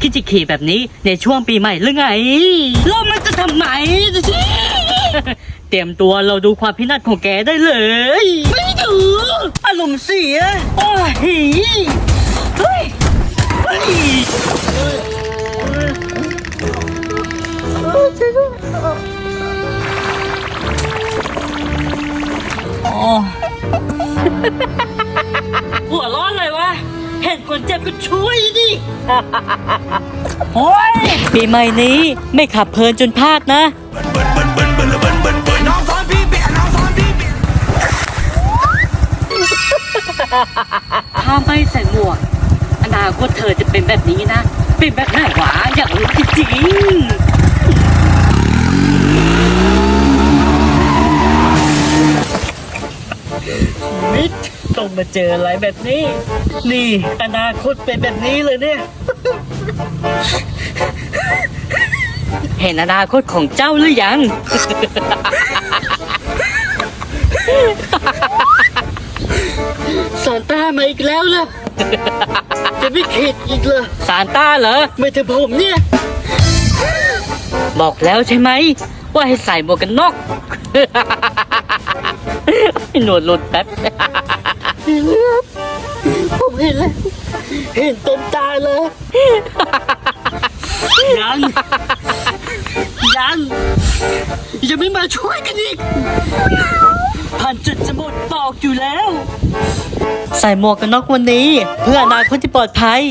คิดจะขี่แบบนี้ในช่วงปีใหม่หรือไงแล้วมันจะทำไม เตรียมตัวเราดูความพินาศของแกได้เลย ไม่ดูอารมณ์เสีย โอ้ยเฮ้ยเฮ้ยโอ้หัวร้อ เห็นคนเจ็บก็ช่วยดิ โอ้ยปีใหม่นี้ไม่ขับเพลินจนพลาดนะ น้องสอนพี่เปียน้องสอนพี่เปียถ้าไม่ใส่หมวกอนาคตเธอจะเป็นแบบนี้นะ เป็นแบบไหนวะอยากรู้จริงๆ ต้องมาเจออะไรแบบนี้ นี่อนาคตเป็นแบบนี้เลยเนี่ย เห็นอนาคตของเจ้าหรือยัง ซานต้ามาอีกแล้วล่ะ จะไม่เข็ดอีกเหรอซานต้าเหรอ ไม่ถึงผมเนี่ย บอกแล้วใช่ไหม ว่าให้ใส่หมวกกันน็อกให้หนวดหลุดแป๊บ เห็นแล้วผมเห็นแล้วเห็นเต็มตาเลยยัง ยังยังไม่มาช่วยกันอีกผ่านจุดจะหมดบอกอยู่แล้ว ใส่หมวกกันน็อกวันนี้ เพื่ออนาคตที่ปลอดภัย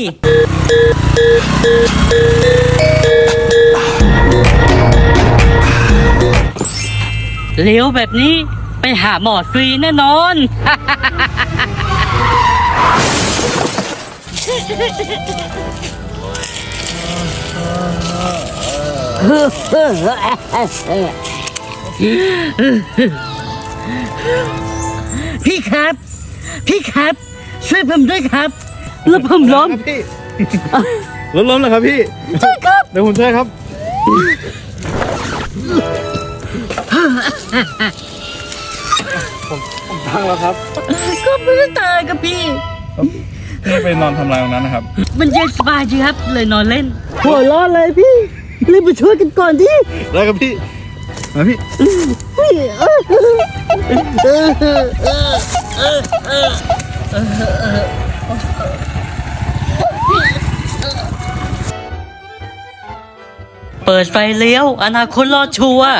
เลี้ยวแบบนี้ ไปหาหมอฟรีแน่นอน พี่ครับ พี่ครับ ช่วยผมด้วยครับ แล้วผมล้มครับพี่ล้มล้มเลยครับพี่ใช่ครับเดี๋ยวผมช่วยครับ ผมผมพังแล้วครับ ก็ไม่ได้ตายกับพี่พี่ไปนอนทำอะไรตรงนั้นนะครับ มันเย็นสบายจริงครับ เลยนอนเล่น หัวร้อนเลยพี่ รีบไปช่วยกันก่อนดิได้ครับพี่มาพี่พี่เออเออเออเปิดไฟเลี้ยว อนาคตรอดชัวร์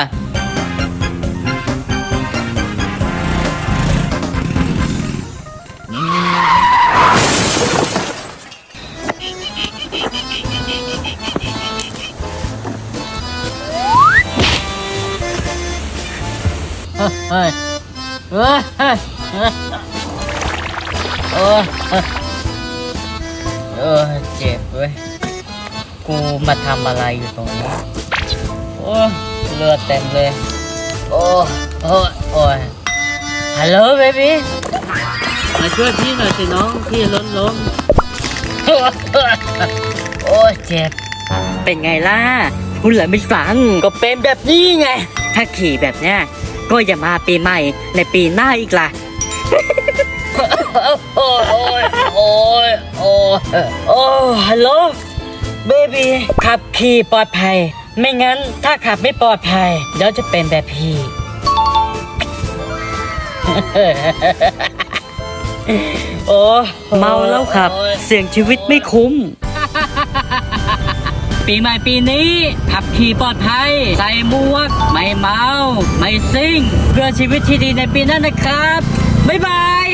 เฮ้ยเฮ้ยเฮ้ยเฮ้ยเออเจ็บเว้ย กูมาทำอะไรอยู่ตรงนี้ โอ้เลือดเต็มเลย โอ้โอ้ยโอ้ยฮัลโหลเบบี้มาช่วยพี่หน่อยสิน้องพี่ล้มล้มโอ้ยเจ็บ เป็นไงล่ะพูดแล้วไม่ฟังก็เป็นแบบนี้ไง ถ้าขี่แบบเนี้ย ก็อย่ามาปีใหม่ในปีหน้าอีกล่ะ โอ้ยโอ้ยโอ้ยโอ้ยโอ้ฮัลโหลเบบีขับขี่ปลอดภัย ไม่งั้นถ้าขับไม่ปลอดภัยเดี๋ยวจะเป็นแบบพี่ โอ้เมาแล้วครับ เสี่ยงชีวิตไม่คุ้ม ปีใหม่ปีนี้ ขับขี่ปลอดภัย ใส่หมวก ไม่เมา ไม่ซิ่ง เพื่อชีวิตที่ดีในปีหนั้นนะครับ บ๊ายบาย